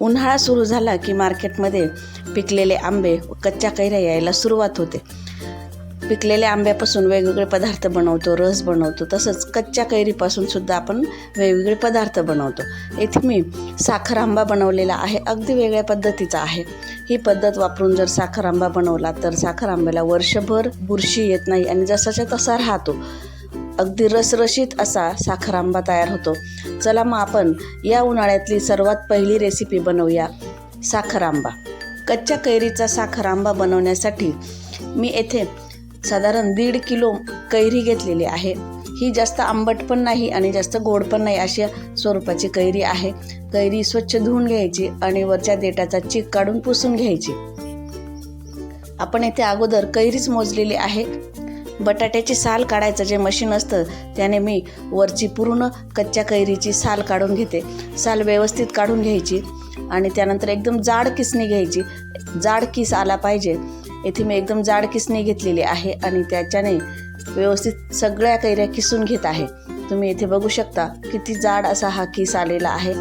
उन्हाळा सुरू झाला की मार्केटमध्ये पिकलेले आंबे व कच्च्या कैऱ्या यायला सुरुवात होते. पिकलेल्या आंब्यापासून वेगवेगळे पदार्थ बनवतो रस बनवतो. तसंच कच्च्या कैरीपासून सुद्धा आपण वेगवेगळे पदार्थ बनवतो. येथे मी साखर आंबा बनवलेला आहे अगदी वेगळ्या पद्धतीचा आहे. ही पद्धत वापरून जर साखर आंबा बनवला तर साखर आंब्याला वर्षभर बुरशी येत नाही आणि जसाच्या तसा राहतो. अगदी रसरशीत असा साखर आंबा तयार होतो. चला मग आपण या उन्हाळ्यातली सर्वात पहिली रेसिपी बनवूया साखर आंबा कच्च्या कैरीचा साखर आंबा बनवण्यासाठी मी येथे साधारण दीड किलो कैरी घेतलेली आहे. ही जास्त आंबट पण नाही आणि जास्त गोड पण नाही अशा स्वरूपाची कैरी आहे. कैरी स्वच्छ धुवून घ्यायची आणि वरच्या देठाचा चीक काढून पुसून घ्यायची. आपण येथे अगोदर कैरीच मोजलेली आहे. बटाट्याची साल काढायचं जे मशीन असतं त्याने मी वरची पूर्ण कच्च्या कैरीची साल काढून घेते. साल व्यवस्थित काढून घ्यायची आणि त्यानंतर एकदम जाड किसणी घ्यायची. जाड किस आला पाहिजे. येथे मी एकदम जाड किसणी घेतलेली आहे आणि त्याच्याने व्यवस्थित सगळ्या कैऱ्या किसून घेत आहे. तुम्ही इथे बघू शकता किती जाड असा हा किस आलेला आहे.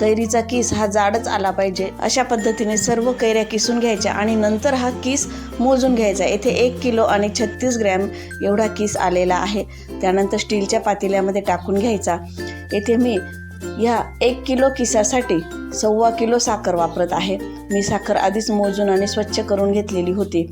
कैरीचा किस हा जाडच आला पाहिजे. अशा पद्धतीने सर्व कैऱ्या किसून घ्यायच्या आणि नंतर हा किस मोजून घ्यायचा. येथे एक किलो आणि छत्तीस ग्रॅम एवढा किस आलेला आहे. त्यानंतर स्टीलच्या पातेल्यामध्ये टाकून घ्यायचा. येथे मी ह्या एक किलो किसासाठी सव्वा किलो साखर वापरत आहे. मी साखर आधीच मोजून आणि स्वच्छ करून घेतलेली होती.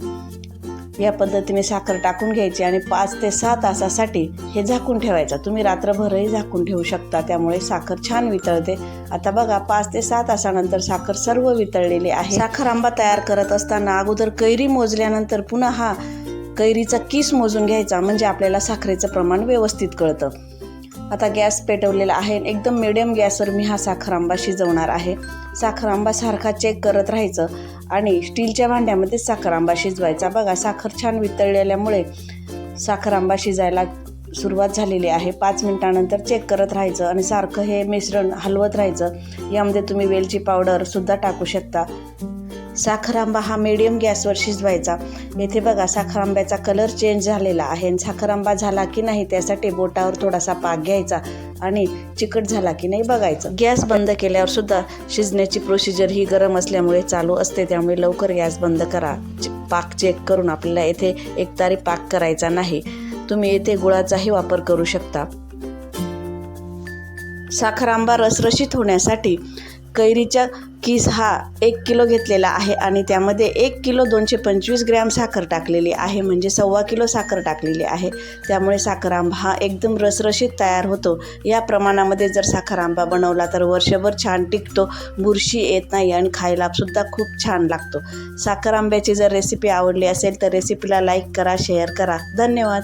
या पद्धतीने साखर टाकून घ्यायची आणि पाच ते सहा तासासाठी हे झाकून ठेवायचं. तुम्ही रात्रभरही झाकून ठेवू शकता त्यामुळे साखर छान वितळते. आता बघा पाच ते सहा तासानंतर साखर सर्व वितळलेली आहे. साखर आंबा तयार करत असताना अगोदर कैरी मोजल्यानंतर पुन्हा हा कैरीचा किस मोजून घ्यायचा म्हणजे आपल्याला साखरेचं प्रमाण व्यवस्थित कळतं. आता गॅस पेटवलेला आहे. एकदम मिडियम गॅसवर मी हा साखर आंबा शिजवणार आहे. साखर आंबा सारखा चेक करत राहायचं आणि स्टीलच्या भांड्यामध्ये साखर आंबा शिजवायचा. बघा साखर छान वितळलेल्यामुळे साखर आंबा शिजायला सुरुवात झालेली आहे. पाच मिनटानंतर चेक करत राहायचं आणि सारखं हे मिश्रण हलवत राहायचं. यामध्ये तुम्ही वेलची पावडरसुद्धा टाकू शकता. साखर आंबा हा मिडियम गॅसवर शिजवायचा. येथे बघा साखर आंब्याचा कलर चेंज झालेला आहे आणि साखर आंबा झाला की नाही त्यासाठी बोटावर थोडासा पाक घ्यायचा आणि चिकट झाला की नाही बघायचं. गॅस बंद केल्यावर सुद्धा शिजण्याची प्रोसिजर ही गरम असल्यामुळे चालू असते त्यामुळे लवकर गॅस बंद करा. पाक चेक करून आपल्याला येथे एकतारी पाक करायचा नाही. तुम्ही येथे गुळाचाही वापर करू शकता. साखर आंबा रसरशीत होण्यासाठी कैरीचा किस हा एक किलो घेतलेला आहे आणि त्यामध्ये एक किलो दोनशे पंचवीस ग्रॅम साखर टाकलेली आहे म्हणजे सव्वा किलो साखर टाकलेली आहे. त्यामुळे साखर आंबा हा एकदम रसरशीत तयार होतो. या प्रमाणामध्ये जर साखर आंबा बनवला तर वर्षभर छान टिकतो बुरशी येत नाही आणि खायलासुद्धा खूप छान लागतो. साखर आंब्याची जर रेसिपी आवडली असेल तर रेसिपीला लाईक करा शेअर करा. धन्यवाद.